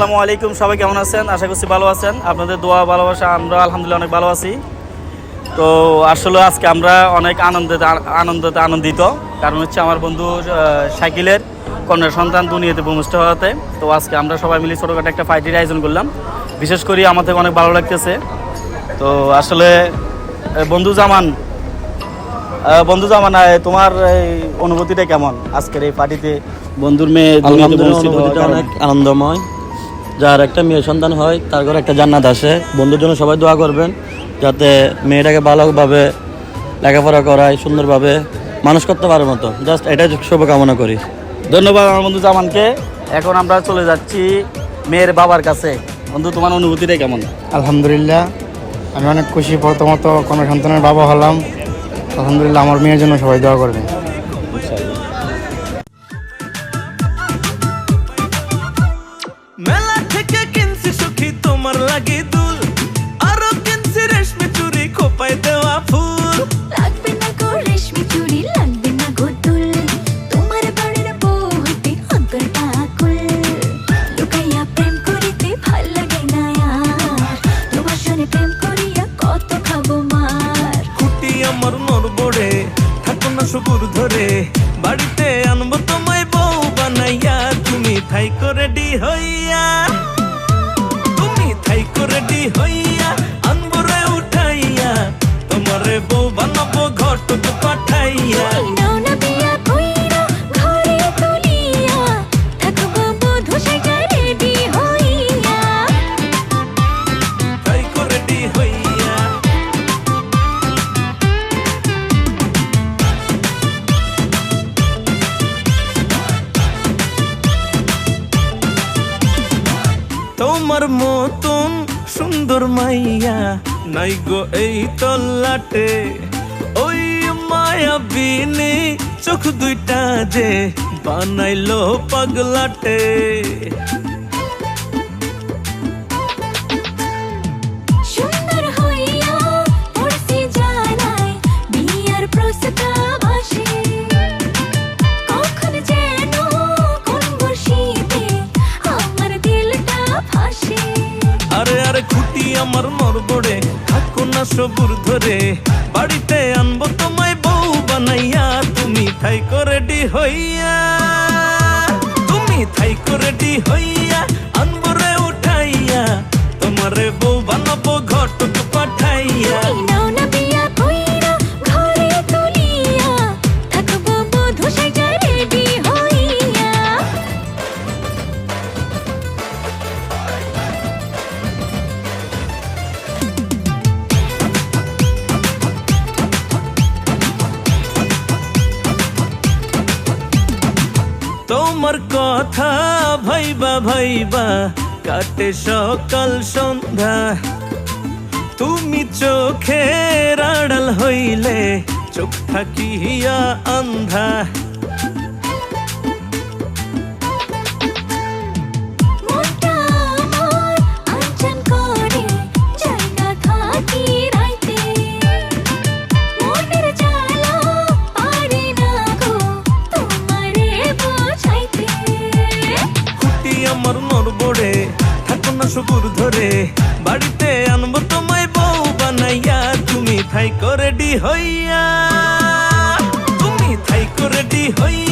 আসসালামু আলাইকুম সবাই কেমন আছেন? আশা করছি ভালো আছেন। আপনাদের দোয়া ভালোবাসা আমরা আলহামদুলিল্লাহ অনেক ভালো আছি। তো আসলে আজকে আমরা অনেক আনন্দে আনন্দতে আনন্দিত। কারণ হচ্ছে আমার বন্ধু আহ, শাকিলের কন্যা সন্তান দুনিয়াতে ভূমিষ্ঠ হওয়াতে। তো আজকে আমরা সবাই মিলে ছোটোখাটো একটা পার্টির আয়োজন করলাম। বিশেষ করে আমাদের অনেক ভালো লাগতেছে। তো আসলে বন্ধু জামান বন্ধু জামান তোমার এই অনুভূতিটা কেমন আজকের এই পার্টিতে বন্ধুর মেয়ে? অনেক আনন্দময়। যার একটা মেয়ে সন্তান হয়, তার ঘরে একটা জান্নাত আসে। বন্ধুর জন্য সবাই দোয়া করবেন, যাতে মেয়েটাকে ভালোভাবে লেখাপড়া করায়, সুন্দরভাবে মানুষ করতে পারার মতো। জাস্ট এটাই শুভকামনা করি। ধন্যবাদ আমার বন্ধু জামানকে। এখন আমরা চলে যাচ্ছি মেয়ের বাবার কাছে। বন্ধু, তোমার অনুভূতিটা কেমন? আলহামদুলিল্লাহ, আমি অনেক খুশি প্রথমত কোনো সন্তানের বাবা হলাম। আলহামদুলিল্লাহ, আমার মেয়ের জন্য সবাই দোয়া করবেন। সবুর ধরে বাড়িতে আনব তোমায় বউ বানাইয়া তুমি থাই করে ডি হইয়া। তোমার মতন সুন্দর মাইয়া। নাই গো এই তল্লাটে। ওই মায়া বিনে চোখ দুইটা যে বানাইলো পাগলাটে। আমার মরবরে, থাকো না সবুর ধরে। বাড়িতে আনব তোমায় বউ বানাইয়া, তুমি থাই করে ডি হইয়া। তুমি থাই করে ডি হইয়া, আনব রে উঠাইয়া। তোমারে বউ বানাবো, ঘটক পাঠাইয়া। তোমার কথা ভাইবা ভাইবা কাটে সকাল সন্ধ্যা। তুমি চোখের আড়াল হইলে চোখ থাকিয়া আন্ধা। তুমি থাই করে ডি হইয়া। তুমি থাই করে ডি হইয়া।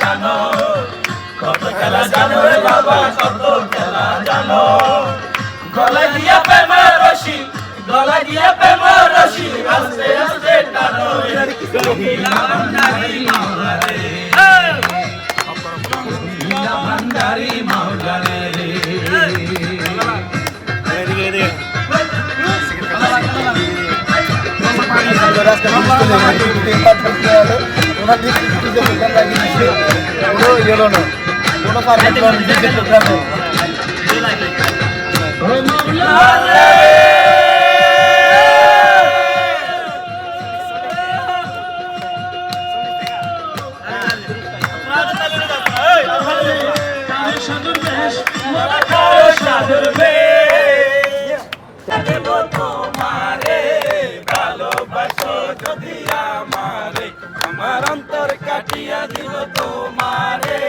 জানো? কত খেলা জানো রে বাবা কত খেলা জানো? গলায় দিয়া প্রেমার রশি গলায় দিয়া প্রেমার রশি আস্তে আস্তে টানো রে। রঙ্গিলা ভান্ডারি রঙ্গিলা ভান্ডারি ওনার দিকে দোকান লাগিয়েছে পুরো গেল না আমার অন্তর কাটিয়া দিব তোমারে।